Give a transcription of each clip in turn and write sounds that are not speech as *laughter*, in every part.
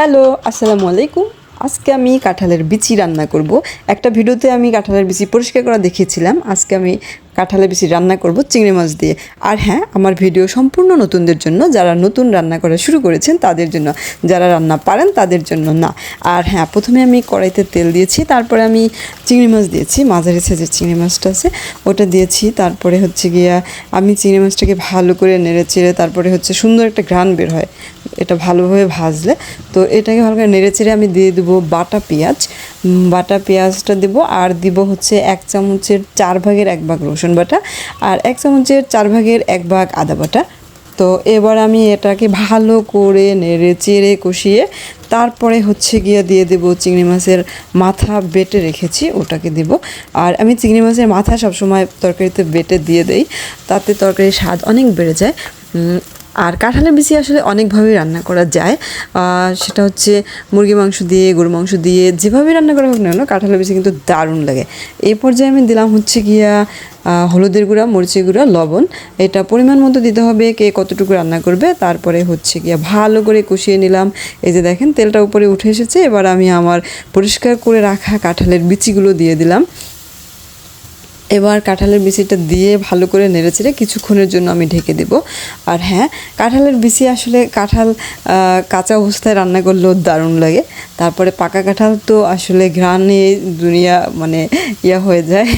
Hello, আসসালামু আলাইকুম। আজকে আমি কাঁঠালের বিচি রান্না করব। একটা ভিডিওতে আমি কাঁঠালের বিচি পরিষ্কার করা দেখিয়েছিলাম। আজকে আমি কাঁঠালের বেশি রান্না করব চিংড়ি মাছ দিয়ে। আর হ্যাঁ আমার ভিডিও সম্পূর্ণ নতুনদের জন্য যারা নতুন রান্না করা শুরু করেছেন তাদের জন্য, যারা রান্না পারেন তাদের জন্য না। আর হ্যাঁ প্রথমে আমি কড়াইতে তেল দিয়েছি, তারপরে আমি চিংড়ি মাছ দিয়েছি, মাঝারি সাইজের চিংড়ি মাছটা আছে, ওটা দিয়েছি, তারপরে হচ্ছে গিয়া আমি চিংড়ি মাছটাকে ভালো করে নেড়ে চেড়ে তারপরে হচ্ছে সুন্দর একটা ঘ্রাণ বের হয়, এটা ভালোভাবে ভাজলে। তো এটাকে ভালো করে নেড়ে চেড়ে আমি দিয়ে দেবো বাটা পেঁয়াজ বাটা পেঁয়াজটা দেব আর দিব হচ্ছে এক চামচের চার ভাগের এক ভাগ রসুন বাটা আর এক চামচের চার ভাগের এক ভাগ আদা বাটা। তো এবার আমি এটাকে ভালো করে নেড়ে চেড়ে কষিয়ে তারপরে হচ্ছে গিয়ে দিয়ে দেব চিংড়ি মাছের মাথা বেটে রেখেছি, ওটাকে দেব। আর আমি চিংড়ি মাছের মাথা সবসময় তরকারিতে বেটে দিয়ে দেই, তাতে তরকারির স্বাদ অনেক বেড়ে যায়। আর কাঁঠালের বিচি আসলে অনেকভাবেই রান্না করা যায়। সেটা হচ্ছে মুরগি মাংস দিয়ে গরু মাংস দিয়ে, যেভাবেই রান্না করা হোক না কেন, কাঁঠালের বিচি কিন্তু দারুণ লাগে। এই পর্যায়ে আমি দিলাম হচ্ছে গিয়া হলুদের গুঁড়া, মরিচের গুঁড়া, লবণ। এটা পরিমাণ মতো দিতে হবে কে কতটুকু রান্না করবে। তারপরে হচ্ছে গিয়া ভালো করে কষিয়ে নিলাম। এই যে দেখেন, তেলটা উপরে উঠে এসেছে। এবার আমি আমার পরিষ্কার করে রাখা কাঁঠালের বিচিগুলো দিয়ে দিলাম। এবার কাঁঠালের বিচিটা দিয়ে ভালো করে নেড়েচেড়ে কিছুক্ষণের জন্য আমি ঢেকে দেব। আর হ্যাঁ কাঁঠালের বিচি আসলে কাঁঠাল কাঁচা অবস্থায় রান্না করলেও দারুণ লাগে। তারপরে পাকা কাঁঠাল তো আসলে ঘ্রাণে দুনিয়া মানে ইয়া হয়ে যায়।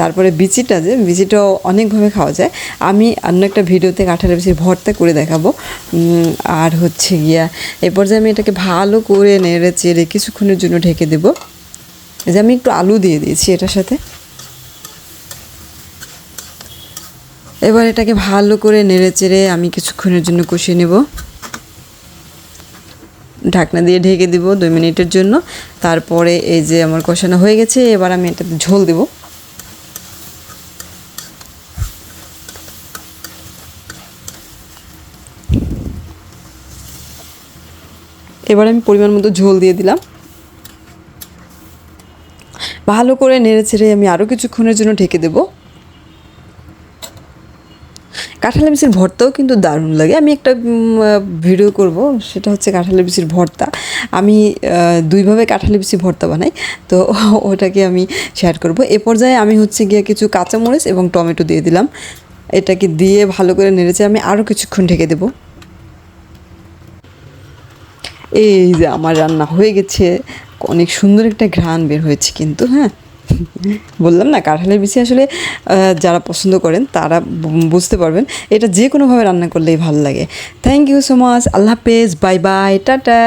তারপরে বিচিটা যে, বিচিটাও অনেকভাবে খাওয়া যায়। আমি অন্য একটা ভিডিওতে কাঁঠালের বিচির ভর্তা করে দেখাবো। আর হচ্ছে গিয়া এই পর্যায়ে আমি এটাকে ভালো করে নেড়ে চেড়ে কিছুক্ষণের জন্য ঢেকে দেবো। যে আমি একটু আলু দিয়ে দিয়েছি এটার সাথে। এবার এটাকে ভালো করে নেড়ে চেড়ে আমি কিছুক্ষণের জন্য কষিয়ে নেব। ঢাকনা দিয়ে ঢেকে দিব দুই মিনিটের জন্য। তারপরে এই যে আমার কষানো হয়ে গেছে, এবার আমি এটাতে ঝোল দেব। এবার আমি পরিমাণ মতো ঝোল দিয়ে দিলাম। ভালো করে নেড়ে ছেড়ে আমি আরও কিছুক্ষণের জন্য ঢেকে দেবো। কাঁঠালের বিচির ভর্তাও কিন্তু দারুণ লাগে। আমি একটা ভিডিও করব, সেটা হচ্ছে কাঁঠালের বিচির ভর্তা। আমি দুইভাবে কাঁঠালের বিচি ভর্তা বানাই, তো *laughs* ওটাকে আমি শেয়ার করব। এ পর্যায়ে আমি হচ্ছে গিয়ে কিছু কাঁচামরিচ এবং টমেটো দিয়ে দিলাম। এটাকে দিয়ে ভালো করে নেড়েছে আমি আরও কিছুক্ষণ ঢেকে দেবো। এই যে আমার রান্না হয়ে গেছে। অনেক সুন্দর একটা ঘ্রাণ বের হয়েছে কিন্তু হ্যাঁ? বললাম না, কাঁঠালের বিচি আসলে যারা পছন্দ করেন তারা বুঝতে পারবেন। এটা যে কোনোভাবে রান্না করলেই ভালো লাগে। থ্যাংক ইউ সো মাচ আল্লাহ হাফেজ বাই বাই টাটা।